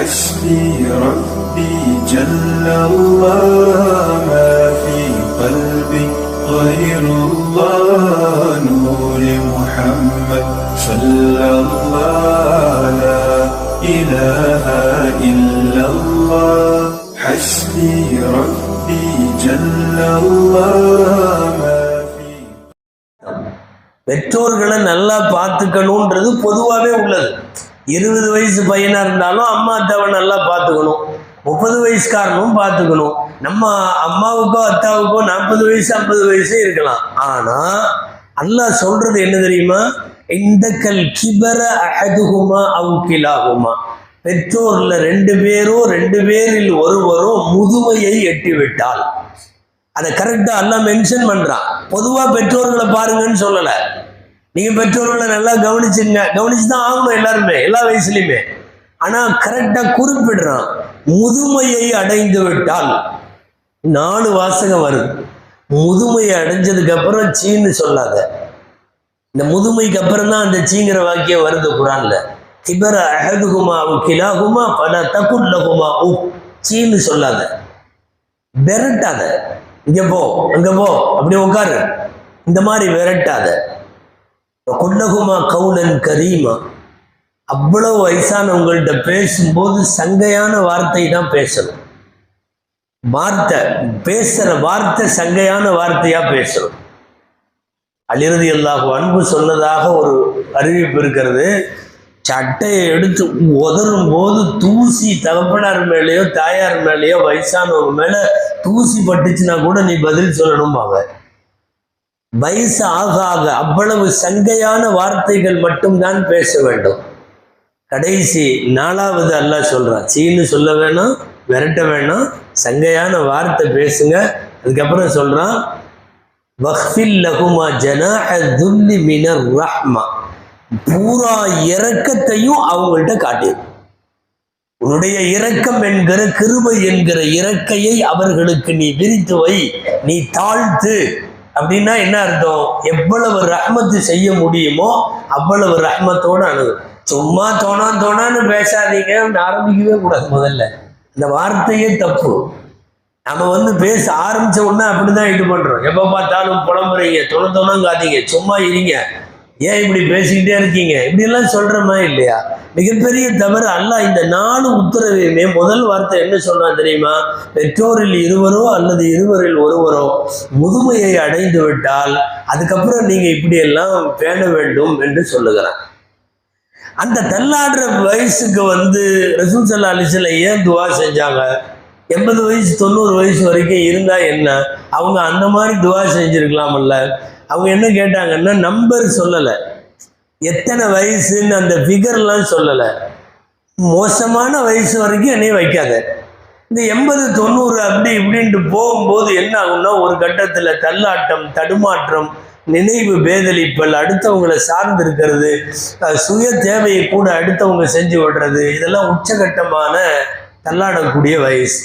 حسبي ربي جل الله ما في قلبي غير الله نور محمد صلى الله لا إله إلا الله حسبي ربي جل الله ما في பெற்றோர்களை நல்லா பார்த்துக்கணுன்றது பொதுவாகவே உள்ளது இருபது வயசு பையனாக இருந்தாலும் அம்மா அத்தாவை நல்லா பார்த்துக்கணும். முப்பது வயசுக்காரனும் பார்த்துக்கணும். நம்ம அம்மாவுக்கோ அத்தாவுக்கோ நாற்பது வயசு ஐம்பது வயசு இருக்கலாம். ஆனால் அல்லாஹ் சொல்றது என்ன தெரியுமா? இந்த கல் கிபர அஹதுகுமா அவுக்கிலாகுமா பெற்றோர்ல ரெண்டு பேரும் ரெண்டு பேரில் ஒருவரும் முதுமையை எட்டிவிட்டால். அதை கரெக்டாக எல்லாம் மென்ஷன் பண்ணுறான் பொதுவாக பெற்றோர்களை பாருங்கன்னு சொல்லலை. நீங்கள் பெற்றோர்களை நல்லா கவனிச்சுங்க. கவனிச்சு தான் ஆகணும் எல்லாருமே எல்லா வயசுலையுமே. ஆனால் கரெக்டாக குறிப்பிடுறான். முதுமையை அடைந்து விட்டால் நாலு வாசகம் வருது. முதுமையை அடைஞ்சதுக்கு அப்புறம் சீன்னு சொல்லாத. இந்த முதுமைக்கு அப்புறம் தான் அந்த சீங்கிற வாக்கியம் வருது குரான்ல. திபர அகதுகுமா உ கிலாகுமா பல தகுல்லகுமா உ. சீன்னு சொல்லாத. விரட்டாத. இங்க போ அங்க போ. அப்படி உட்காரு. இந்த மாதிரி விரட்டாத. கொல்லகுமா கவுலன் கரீமா அவ்வளவு வயசானவங்கள்ட்ட பேசும்போது சங்கையான வார்த்தை தான் பேசணும். வார்த்தை பேசுகிற வார்த்தை சங்கையான வார்த்தையாக பேசணும். அலிரதி அல்லாஹ் அன்பு சொன்னதாக ஒரு அறிவிப்பு இருக்கிறது. சட்டையை எடுத்து உதறும் போது தூசி தகப்பனார் மேலேயோ தாயார் மேலேயோ வயசானவங்க மேலே தூசி பட்டுச்சுன்னா கூட நீ பதில் சொல்லணும்பாங்க. வயசு ஆக ஆக அவ்வளவு சங்கையான வார்த்தைகள் மட்டும்தான் பேச வேண்டும். கடைசி நாலாவது அல்லாஹ் சொல்கிறான் சீன்னு சொல்ல வேணாம் விரட்ட வேணாம் சங்கையான வார்த்தை பேசுங்க. அதுக்கப்புறம் சொல்கிறான் வஹ்ஃபில் லகுமா ஜனாஹ துல்லி மினர் ரஹ்மா. பூரா இரக்கத்தையும் அவங்கள்ட்ட காட்டிடு உன்னுடைய இரக்கம் என்கிற கிருபை என்கிற இறக்கையை அவர்களுக்கு நீ விரித்து வை நீ தாழ்த்து. அப்படின்னா என்ன அர்த்தம்? எவ்வளவு ரஹ்மத்து செய்ய முடியுமோ அவ்வளவு ரஹ்மத்தோடு அணுகு சும்மா தோணா தோணான்னு பேசாதீங்க ஆரம்பிக்கவே கூடாது முதல்ல. இந்த வார்த்தையே தப்பு. நம்ம வந்து பேச ஆரம்பிச்ச உடனே அப்படிதான் இது பண்றோம். எப்ப பார்த்தாலும் புலம்புறீங்க தொண தொணங்காதீங்க சும்மா இருங்க. ஏன் இப்படி பேசிக்கிட்டே இருக்கீங்க? இப்படிலாம் சொல்கிறோமா இல்லையா? மிகப்பெரிய தவறு அல்ல. இந்த நாலு உத்தரவையுமே முதல் வார்த்தை என்ன சொல்கிறான் தெரியுமா? பெற்றோரில் இருவரோ அல்லது இருவரில் ஒருவரோ முதுமையை அடைந்து விட்டால் அதுக்கப்புறம் நீங்கள் இப்படியெல்லாம் பேண வேண்டும் என்று சொல்லுகிறான் அந்த தள்ளாடுற வயசுக்கு வந்து ரசூல் சல்லா அலிசில் ஏன் துவா செஞ்சாங்க? எண்பது வயசு தொண்ணூறு வயசு வரைக்கும் இருந்தால் என்ன? அவங்க அந்த மாதிரி துவா செஞ்சிருக்கலாம்ல. அவங்க என்ன கேட்டாங்கன்னா நம்பர் சொல்லலை. எத்தனை வயசுன்னு அந்த ஃபிகர்லாம் சொல்லலை. மோசமான வயசு வரைக்கும் என்னையும் வைக்காத. இந்த எண்பது தொண்ணூறு அப்படி இப்படின்ட்டு போகும்போது என்ன ஆகும்னா ஒரு கட்டத்தில் தள்ளாட்டம் தடுமாற்றம் நினைவு பேதலிப்பல் அடுத்தவங்களை சார்ந்து இருக்கிறது சுய தேவையை கூட அடுத்தவங்க செஞ்சு விடுறது இதெல்லாம் உச்சகட்டமான தள்ளாடக்கூடிய வயசு.